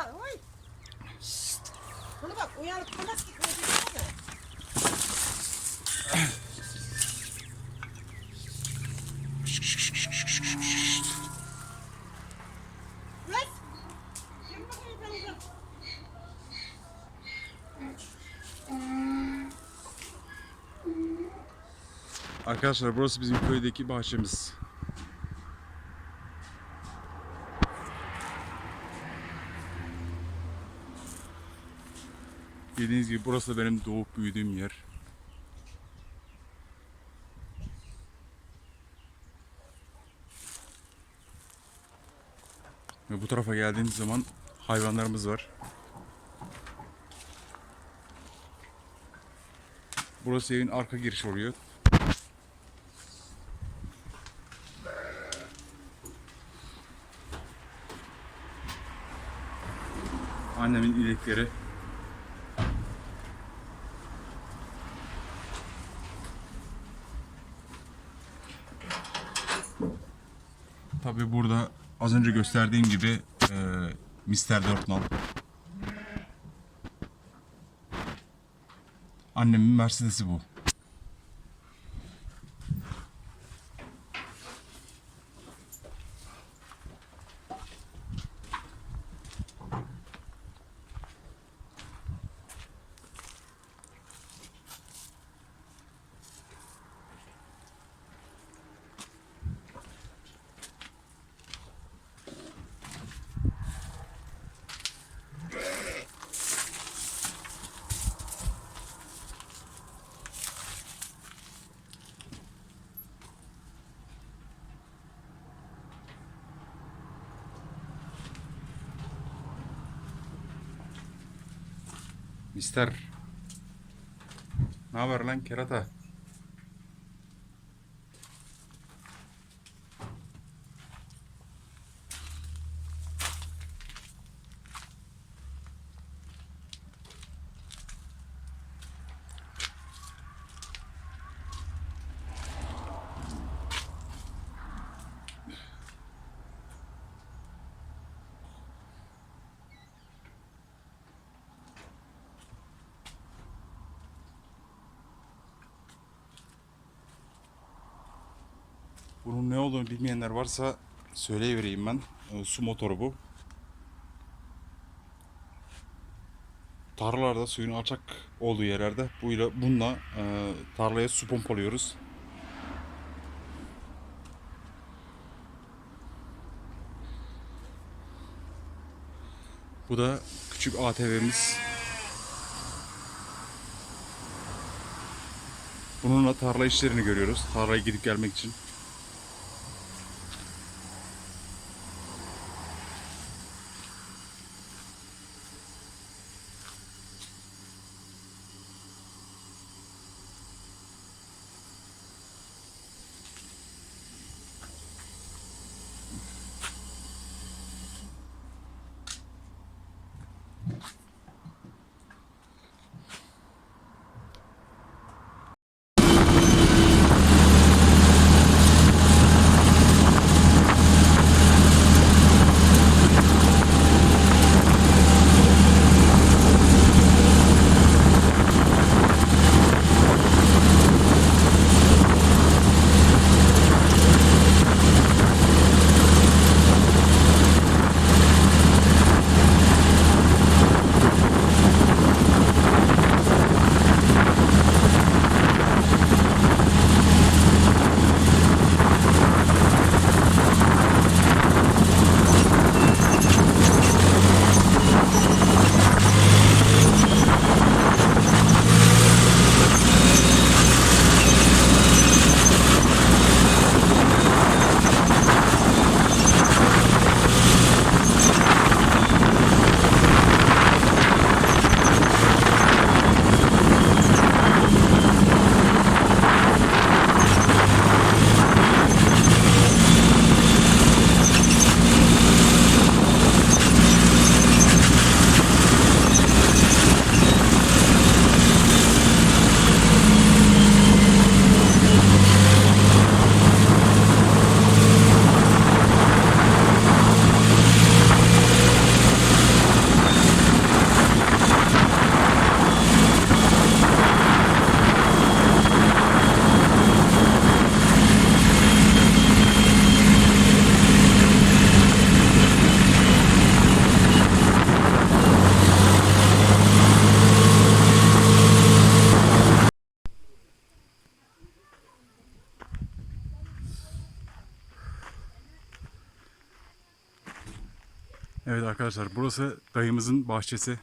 Arıyorlar. Oy. Şşt. Bunu bak uyanıp kanas ki uzak. Arkadaşlar burası bizim köydeki bahçemiz. Bildiğiniz gibi burası benim doğup büyüdüğüm yer. Ve bu tarafa geldiğiniz zaman hayvanlarımız var. Burası evin arka girişi oluyor. Annemin inekleri. Tabi burada az önce gösterdiğim gibi e, Mr. Dörtnal. Annemin Mercedes'i bu. Mister. Ne haber lan kerata? Bunun ne olduğunu bilmeyenler varsa söyleyivereyim ben. Ee, Su motoru bu. Tarlalarda suyun alçak olduğu yerlerde buyla, bununla e, tarlaya su pompalıyoruz. Bu da küçük ATV'miz. Bununla tarla işlerini görüyoruz. Tarlaya gidip gelmek için. Arkadaşlar burası dayımızın bahçesi.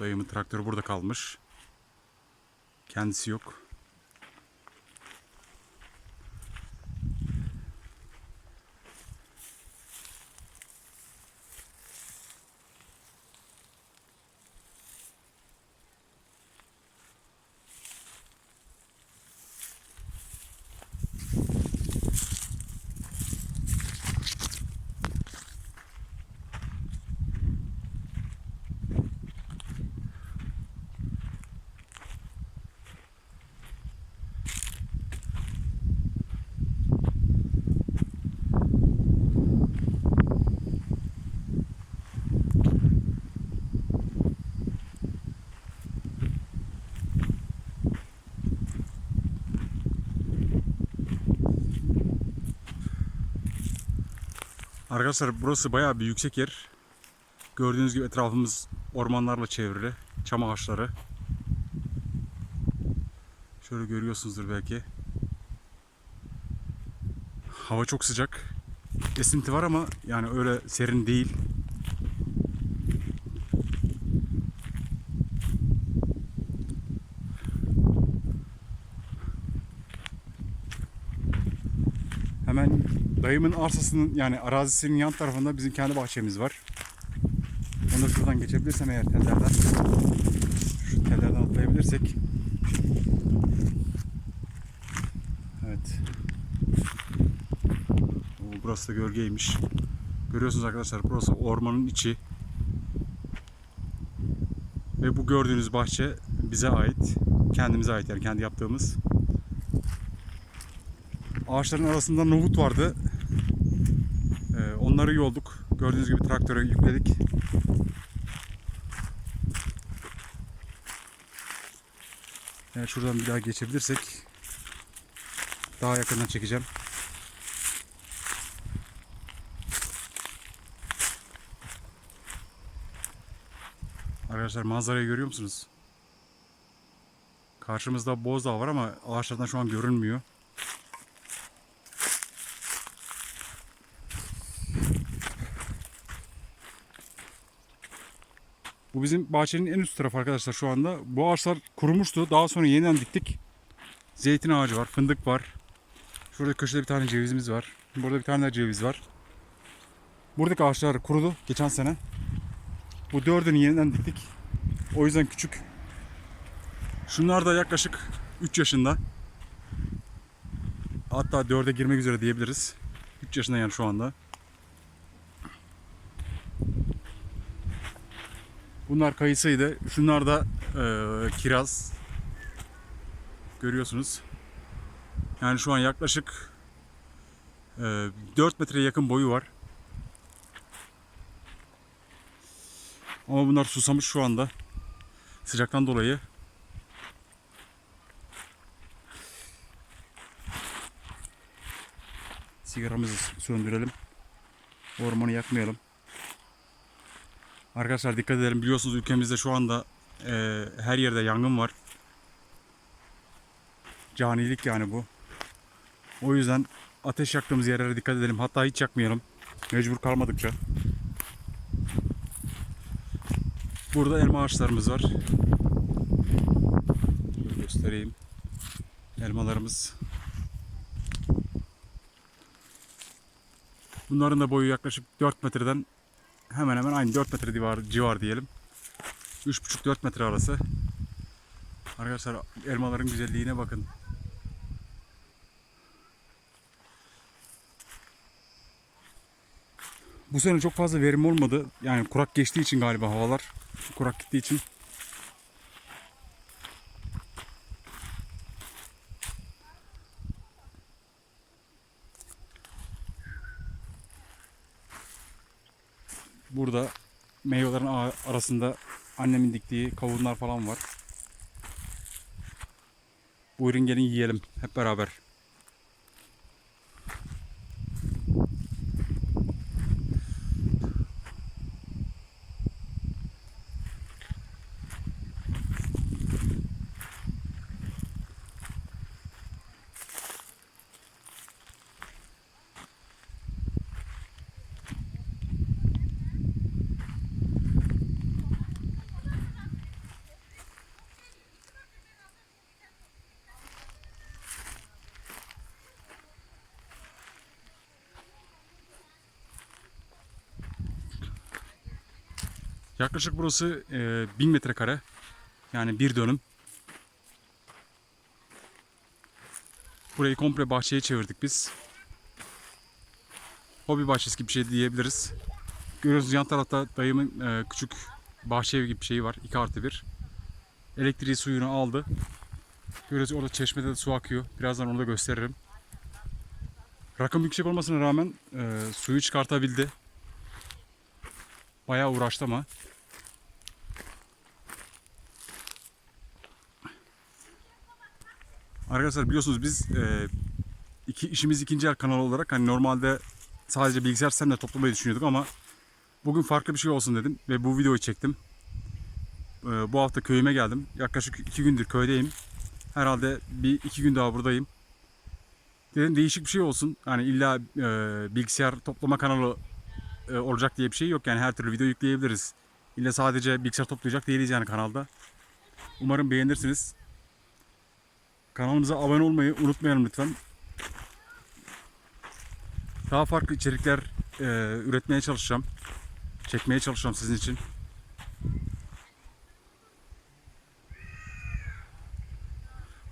Dayımın traktörü burada kalmış. Kendisi yok. Arkadaşlar burası bayağı bir yüksek yer. Gördüğünüz gibi etrafımız ormanlarla çevrili. Çam ağaçları. Şöyle görüyorsunuzdur belki. Hava çok sıcak. Esinti var ama yani öyle serin değil. Hemen dayımın arsasının yani arazisinin yan tarafında bizim kendi bahçemiz var. Onu da şuradan geçebilirsem eğer tellerden. Şu tellerden atlayabilirsek. Evet. Oo, burası da gölgeymiş. Görüyorsunuz arkadaşlar burası ormanın içi. Ve bu gördüğünüz bahçe bize ait. Kendimize ait yani kendi yaptığımız. Ağaçların arasında nohut vardı. Onları yolduk. Gördüğünüz gibi traktöre yükledik. Eğer şuradan bir daha geçebilirsek daha yakından çekeceğim. Arkadaşlar manzarayı görüyor musunuz? Karşımızda Bozdağ var ama ağaçlardan şu an görünmüyor. Bu bizim bahçenin en üst tarafı arkadaşlar şu anda. Bu ağaçlar kurumuştu. Daha sonra yeniden diktik. Zeytin ağacı var, fındık var. Şurada köşede bir tane cevizimiz var. Burada bir tane daha ceviz var. Buradaki ağaçlar kurudu geçen sene. Bu dördünü yeniden diktik. O yüzden küçük. Şunlar da yaklaşık 3 yaşında. Hatta 4'e girmek üzere diyebiliriz. 3 yaşında yani şu anda. Bunlar kayısıydı. Şunlar da eee, kiraz. Görüyorsunuz. Yani şu an yaklaşık eee 4 metreye yakın boyu var. Ama bunlar susamış şu anda. Sıcaktan dolayı. Sigaramızı söndürelim. Ormanı yakmayalım. Arkadaşlar dikkat edelim. Biliyorsunuz ülkemizde şu anda e, her yerde yangın var. Canilik yani bu. O yüzden ateş yaktığımız yerlere dikkat edelim. Hatta hiç yakmayalım. Mecbur kalmadıkça. Burada elma ağaçlarımız var. Şöyle göstereyim. Elmalarımız. Bunların da boyu yaklaşık 4 metreden hemen hemen aynı 4 metre civar, civar diyelim. 3,5-4 metre arası. Arkadaşlar elmaların güzelliğine bakın. Bu sene çok fazla verim olmadı. Yani kurak geçtiği için galiba havalar. Kurak gittiği için. Burada meyvelerin arasında annemin diktiği kavunlar falan var. Buyurun gelin yiyelim hep beraber. Yaklaşık burası e, 1000 metrekare. Yani bir dönüm. Burayı komple bahçeye çevirdik biz. Hobi bahçesi gibi bir şey diyebiliriz. Görüyorsunuz yan tarafta dayımın e, küçük bahçe evi gibi bir şeyi var. 2 artı 1. Elektriği suyunu aldı. Görüyorsunuz orada çeşmede de su akıyor. Birazdan onu da gösteririm. Rakım yüksek olmasına rağmen e, suyu çıkartabildi. Bayağı uğraştı ama. Arkadaşlar biliyorsunuz biz e, iki, işimiz ikinci el kanal olarak hani normalde sadece bilgisayar sistemle toplamayı düşünüyorduk ama bugün farklı bir şey olsun dedim ve bu videoyu çektim. E, bu hafta köyüme geldim. Yaklaşık iki gündür köydeyim. Herhalde bir iki gün daha buradayım. Dedim değişik bir şey olsun. Hani illa e, bilgisayar toplama kanalı olacak diye bir şey yok. Yani her türlü video yükleyebiliriz. İlla sadece bilgisayar toplayacak değiliz yani kanalda. Umarım beğenirsiniz. Kanalımıza abone olmayı unutmayalım lütfen. Daha farklı içerikler e, üretmeye çalışacağım. Çekmeye çalışacağım sizin için.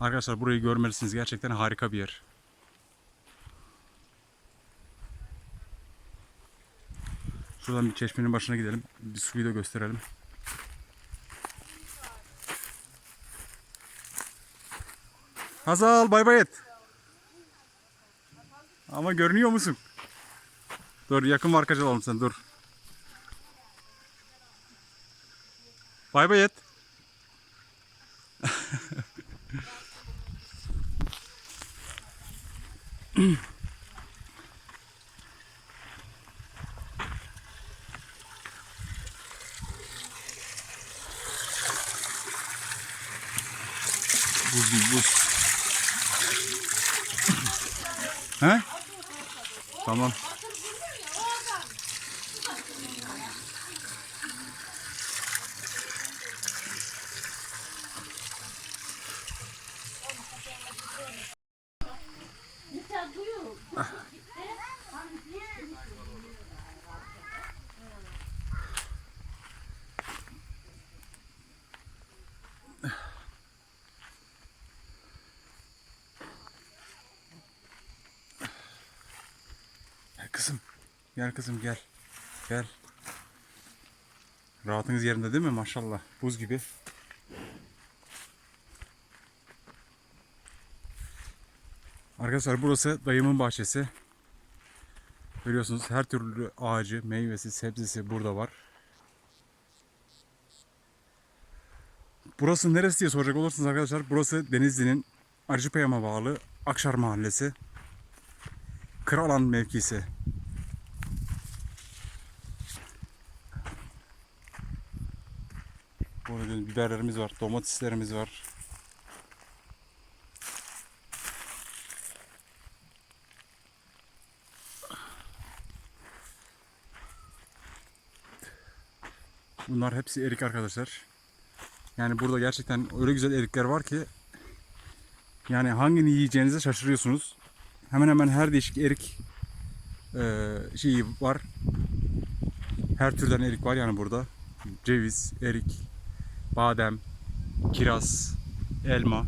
Arkadaşlar burayı görmelisiniz. Gerçekten harika bir yer. Şuradan bir çeşmenin başına gidelim. Bir suyu da gösterelim. Hazal bay bay et. Ama görünüyor musun? Dur yakın markaj alalım sen dur. Bay bay et. Buz gibi buz. He? Tamam. Gel kızım. Gel kızım gel. Gel. Rahatınız yerinde değil mi? Maşallah. Buz gibi. Arkadaşlar burası dayımın bahçesi. Görüyorsunuz her türlü ağacı, meyvesi, sebzesi burada var. Burası neresi diye soracak olursanız arkadaşlar burası Denizli'nin Arıcıpayam'a bağlı Akşar Mahallesi. Kralan mevkisi. Burada biberlerimiz var, domateslerimiz var. Bunlar hepsi erik arkadaşlar. Yani burada gerçekten öyle güzel erikler var ki yani hangini yiyeceğinize şaşırıyorsunuz. Hemen hemen her değişik erik eee şeyi var. Her türden erik var yani burada. Ceviz, erik, badem, kiraz, elma.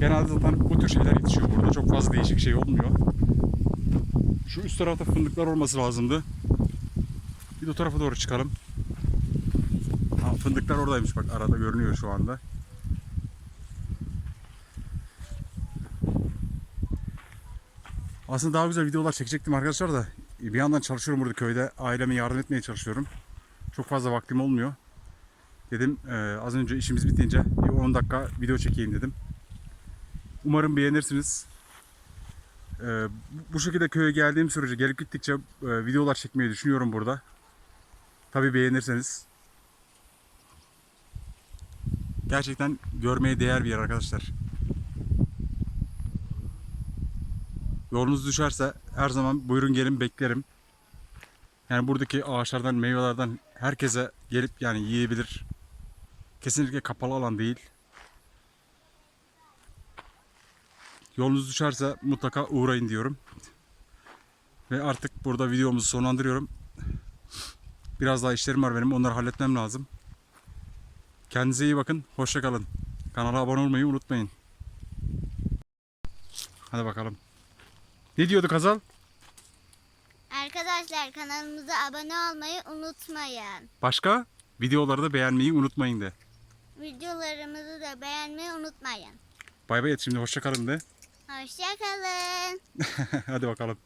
Genelde zaten bu tür şeyler yetişiyor burada. Çok fazla değişik şey olmuyor. Şu üst tarafta fındıklar olması lazımdı. Bir de o tarafa doğru çıkalım. Ha, fındıklar oradaymış bak arada görünüyor şu anda. Aslında daha güzel videolar çekecektim arkadaşlar da bir yandan çalışıyorum burada köyde. Aileme yardım etmeye çalışıyorum. Çok fazla vaktim olmuyor. Dedim e, az önce işimiz bitince bir 10 dakika video çekeyim dedim. Umarım beğenirsiniz. Ee, bu şekilde köye geldiğim sürece gelip gittikçe e, videolar çekmeyi düşünüyorum burada. Tabii beğenirseniz. Gerçekten görmeye değer bir yer arkadaşlar. Yolunuz düşerse her zaman buyurun gelin beklerim. Yani buradaki ağaçlardan, meyvelerden herkese gelip yani yiyebilir. Kesinlikle kapalı alan değil. Yolunuz düşerse mutlaka uğrayın diyorum. Ve artık burada videomuzu sonlandırıyorum. Biraz daha işlerim var benim. Onları halletmem lazım. Kendinize iyi bakın. Hoşça kalın. Kanala abone olmayı unutmayın. Hadi bakalım. Ne diyordu Kazal? Arkadaşlar kanalımıza abone olmayı unutmayın. Başka? Videoları da beğenmeyi unutmayın de. Videolarımızı da beğenmeyi unutmayın. Bay bay et şimdi hoşça kalın de. Hoşçakalın. Hadi bakalım.